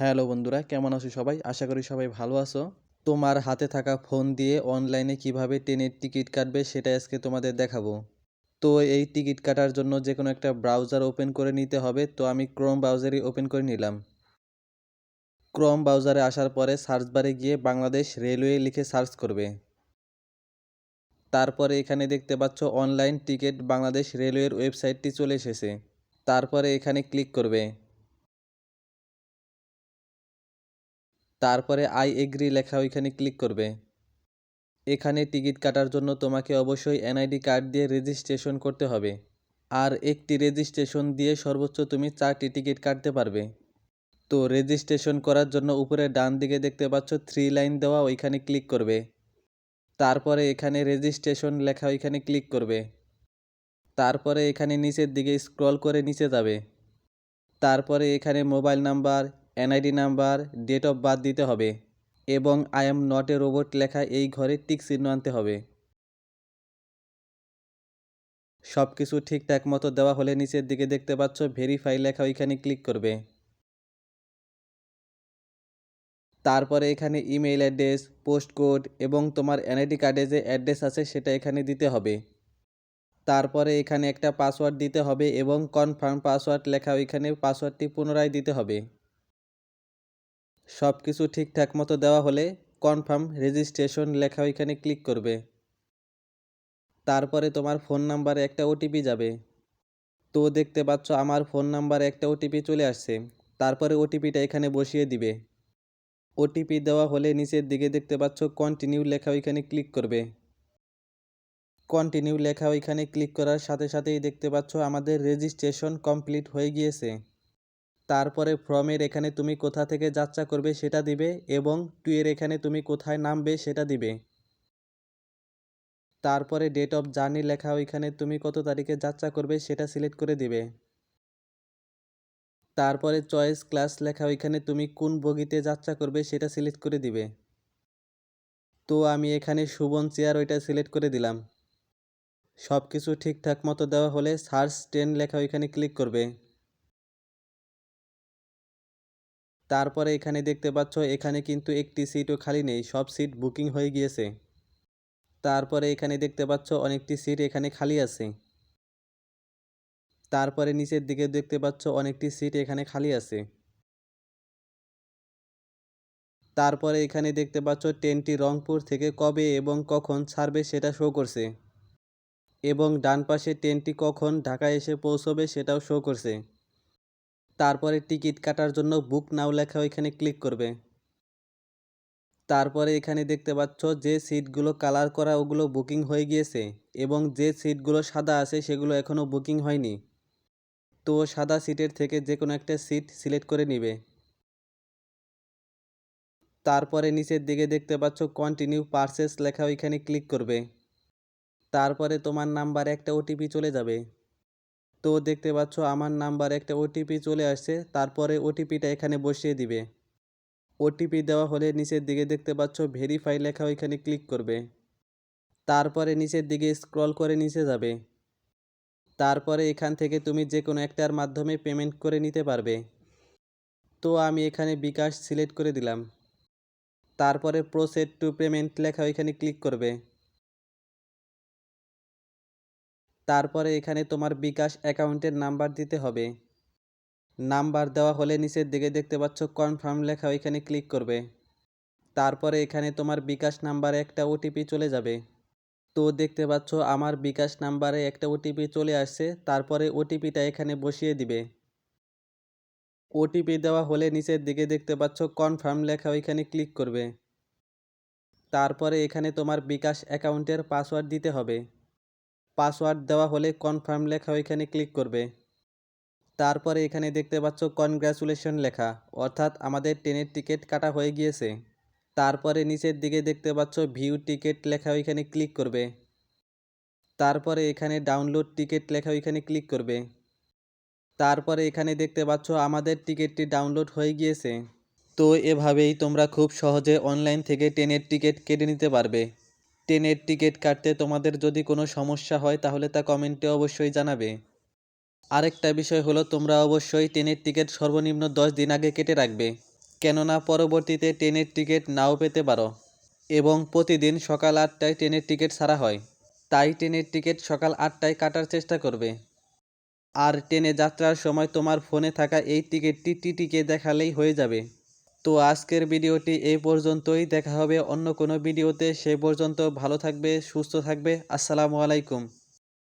Hello বন্ধুরা, কেমন আছো সবাই? আশা করি সবাই ভালো আছো। তোমার হাতে থাকা ফোন দিয়ে অনলাইনে কীভাবে ট্রেনের টিকিট কাটবে সেটা আজকে তোমাদের দেখাবো। তো এই টিকিট কাটার জন্য যে কোনো একটা ব্রাউজার ওপেন করে নিতে হবে। তো আমি ক্রোম ব্রাউজারই ওপেন করে নিলাম। ক্রোম ব্রাউজারে আসার পরে সার্চ বারে গিয়ে বাংলাদেশ রেলওয়ে লিখে সার্চ করবে। তারপরে এখানে দেখতে পাচ্ছ অনলাইন টিকিট বাংলাদেশ রেলওয়ের ওয়েবসাইটটি চলে এসেছে। তারপরে এখানে ক্লিক করবে। তারপরে আই এগ্রি লেখা ওইখানে ক্লিক করবে। এখানে টিকিট কাটার জন্য তোমাকে অবশ্যই এনআইডি কার্ড দিয়ে রেজিস্ট্রেশন করতে হবে। আর একটি রেজিস্ট্রেশন দিয়ে সর্বোচ্চ তুমি চারটি টিকিট কাটতে পারবে। তো রেজিস্ট্রেশন করার জন্য উপরে ডান দিকে দেখতে পাচ্ছ থ্রি লাইন দেওয়া ওইখানে ক্লিক করবে। তারপরে এখানে রেজিস্ট্রেশন লেখা ওইখানে ক্লিক করবে। তারপরে এখানে নিচের দিকে স্ক্রল করে নিচে যাবে। তারপরে এখানে mobile number NID number, date of birth দিতে হবে এবং I am not a robot লেখা এই ঘরে টিক চিহ্ন আনতে হবে। সব কিছু ঠিকঠাক মতো দেওয়া হলে নিচের দিকে দেখতে পাচ্ছ ভেরিফাই লেখা ওইখানে ক্লিক করবে। তারপরে এখানে ইমেইল অ্যাড্রেস পোস্ট কোড এবং তোমার এনআইডি কার্ডে যে অ্যাড্রেস আছে সেটা এখানে দিতে হবে। তারপরে এখানে একটা পাসওয়ার্ড দিতে হবে এবং কনফার্ম পাসওয়ার্ড লেখা ওইখানে পাসওয়ার্ডটি পুনরায় দিতে হবে। সব কিছু ঠিকঠাক মতো দেওয়া হলে কনফার্ম রেজিস্ট্রেশন লেখা ওইখানে ক্লিক করবে। তারপরে তোমার ফোন নাম্বারে একটা ওটিপি যাবে। তো দেখতে পাচ্ছ আমার ফোন নাম্বারে একটা ওটিপি চলে আসছে। তারপরে ওটিপিটা এখানে বসিয়ে দিবে। ওটিপি দেওয়া হলে নিচের দিকে দেখতে পাচ্ছ কন্টিনিউ লেখা ওইখানে ক্লিক করবে। কন্টিনিউ লেখা ওইখানে ক্লিক করার সাথে সাথেই দেখতে পাচ্ছ আমাদের রেজিস্ট্রেশন কমপ্লিট হয়ে গিয়েছে। তারপরে ফর্মের এখানে তুমি কোথা থেকে যাত্রা করবে সেটা দিবে এবং টুয়ের এখানে তুমি কোথায় নামবে সেটা দিবে। তারপরে ডেট অফ জার্নি লেখা ওইখানে তুমি কত তারিখে যাত্রা করবে সেটা সিলেক্ট করে দিবে। তারপরে চয়েস ক্লাস লেখা ওইখানে তুমি কোন বগিতে যাত্রা করবে সেটা সিলেক্ট করে দিবে। তো আমি এখানে সুবন চেয়ার ওইটা সিলেক্ট করে দিলাম। সব কিছু ঠিকঠাক মতো দেওয়া হলে সার্চ ট্রেন লেখা ওইখানে ক্লিক করবে। তারপরে এখানে দেখতে পাচ্ছ, এখানে কিন্তু একটি সিটও খালি নেই, সব সিট বুকিং হয়ে গিয়েছে। তারপরে এখানে দেখতে পাচ্ছ, অনেকটি সিট এখানে খালি আছে। তারপরে নিচের দিকে দেখতে পাচ্ছ, অনেকটি সিট এখানে খালি আছে। তারপরে এখানে দেখতে পাচ্ছ, ট্রেনটি রংপুর থেকে কবে এবং কখন ছাড়বে সেটা শো করছে। এবং ডান পাশে ট্রেনটি কখন ঢাকায় এসে পৌঁছবে সেটাও শো করছে। তারপরে টিকিট কাটার জন্য বুক নাও লেখা ওইখানে ক্লিক করবে। তারপরে এখানে দেখতে পাচ্ছ যে সিটগুলো কালার করা ওগুলো বুকিং হয়ে গিয়েছে এবং যে সিটগুলো সাদা আছে সেগুলো এখনও বুকিং হয়নি। তো সাদা সিটের থেকে যে কোনো একটা সিট সিলেক্ট করে নিবে। তারপরে নিচের দিকে দেখতে পাচ্ছ কন্টিনিউ পারচেস লেখা ওইখানে ক্লিক করবে। তারপরে তোমার নাম্বারে একটা ওটিপি চলে যাবে। তো দেখতে পাচ্ছ আমার নাম্বারে একটা ওটিপি চলে আসছে, তারপরে ওটিপিটা এখানে বসিয়ে দিবে। ওটিপি দেওয়া হলে নিচের দিকে দেখতে পাচ্ছ ভেরিফাই লেখা ওইখানে ক্লিক করবে। তারপরে নিচের দিকে স্ক্রল করে নিচে যাবে। তারপরে এখান থেকে তুমি যে কোনো একটার মাধ্যমে পেমেন্ট করে নিতে পারবে। তো আমি এখানে বিকাশ সিলেক্ট করে দিলাম। তারপরে প্রোসেড টু পেমেন্ট লেখা ওইখানে ক্লিক করবে। তারপরে এখানে তোমার বিকাশ অ্যাকাউন্টের নাম্বার দিতে হবে। নাম্বার দেওয়া হলে নিচের দিকে দেখতে পাচ্ছ কনফার্ম লেখা ওইখানে ক্লিক করবে। তারপরে এখানে তোমার বিকাশ নাম্বারে একটা ওটিপি চলে যাবে। তো দেখতে পাচ্ছ আমার বিকাশ নাম্বারে একটা ওটিপি চলে আসছে, তারপরে ওটিপিটা এখানে বসিয়ে দিবে। ওটিপি দেওয়া হলে নিচের দিকে দেখতে পাচ্ছ কনফার্ম লেখা ওইখানে ক্লিক করবে। তারপরে এখানে তোমার বিকাশ অ্যাকাউন্টের পাসওয়ার্ড দিতে হবে। পাসওয়ার্ড দেওয়া হলে কনফার্ম লেখা ওইখানে ক্লিক করবে। তারপরে এখানে দেখতে পাচ্ছ কনগ্রাচুলেশন লেখা, অর্থাৎ আমাদের ট্রেনের টিকিট কাটা হয়ে গিয়েছে। তারপরে নিচের দিকে দেখতে পাচ্ছ ভিউ টিকিট লেখা ওইখানে ক্লিক করবে। তারপরে এখানে ডাউনলোড টিকিট লেখা ওইখানে ক্লিক করবে। তারপরে এখানে দেখতে পাচ্ছ আমাদের টিকিটটি ডাউনলোড হয়ে গিয়েছে। তো এভাবেই তোমরা খুব সহজে অনলাইন থেকে ট্রেনের টিকিট কেটে নিতে পারবে। ট্রেনের টিকিট কাটতে তোমাদের যদি কোনো সমস্যা হয়, তাহলে তা কমেন্টে অবশ্যই জানাবে। আরেকটা বিষয় হলো, তোমরা অবশ্যই ট্রেনের টিকিট সর্বনিম্ন দশ দিন আগে কেটে রাখবে, কেননা পরবর্তীতে ট্রেনের টিকিট নাও পেতে পারো। এবং প্রতিদিন সকাল আটটায় ট্রেনের টিকিট ছাড়া হয়, তাই ট্রেনের টিকিট সকাল আটটায় কাটার চেষ্টা করবে। আর ট্রেনে যাত্রার সময় তোমার ফোনে থাকা এই টিকিটটি টিটিকে দেখালেই হয়ে যাবে। তো আজকের ভিডিওটি এই পর্যন্তই। দেখা হবে অন্য কোনো ভিডিওতে। সে পর্যন্ত ভালো থাকবে, সুস্থ থাকবে। আসসালামু আলাইকুম।